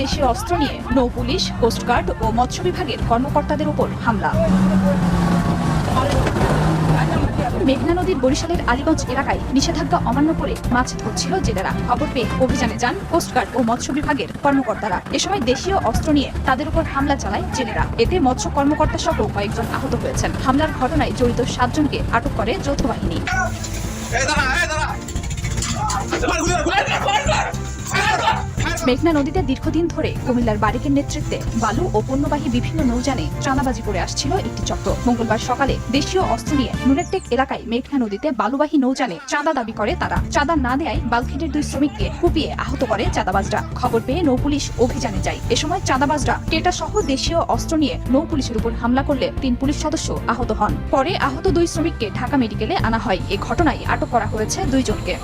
দেশীয় অস্ত্র নিয়ে নৌ পুলিশ কোস্টগার্ড ও মৎস্য বিভাগের কর্মকর্তাদের উপর হামলা। মেঘনা নদীর বরিশালের আলীগঞ্জ এলাকায় নিষেধাজ্ঞা অমান্য করে মাছ ধরছিল জেলেরা। খবর পেয়ে অভিযানে যান কোস্টগার্ড ও মৎস্য বিভাগের কর্মকর্তারা। এ সময় দেশীয় অস্ত্র নিয়ে তাদের উপর হামলা চালায় জেলেরা। এতে মৎস্য কর্মকর্তা সহ কয়েকজন আহত হয়েছেন। হামলার ঘটনায় জড়িত সাতজনকে আটক করে যৌথ বাহিনী। মেঘনা নদীতে দীর্ঘদিন ধরে কুমিল্লার বারিকের নেতৃত্বে বালু ও পণ্যবাহী বিভিন্ন নৌযানে চাঁদাবাজি করে আসছিল একটি চক্র। মঙ্গলবার সকালে দেশীয় অস্ত্র নিয়ে নুনেরটেক এলাকায় মেঘনা নদীতে বালুবাহী নৌযানে চাঁদা দাবি করে তারা। চাঁদা না দেয় বালখেটের দুই শ্রমিককে কুপিয়ে আহত করে চাঁদাবাজরা। খবর পেয়ে নৌ পুলিশ অভিযানে যায়। এ সময় চাঁদাবাজরা টেটা সহ দেশীয় অস্ত্র নিয়ে নৌ পুলিশের উপর হামলা করলে তিন পুলিশ সদস্য আহত হন। পরে আহত দুই শ্রমিককে ঢাকা মেডিকেলে আনা হয়। এ ঘটনায় আটক করা হয়েছে দুইজনকে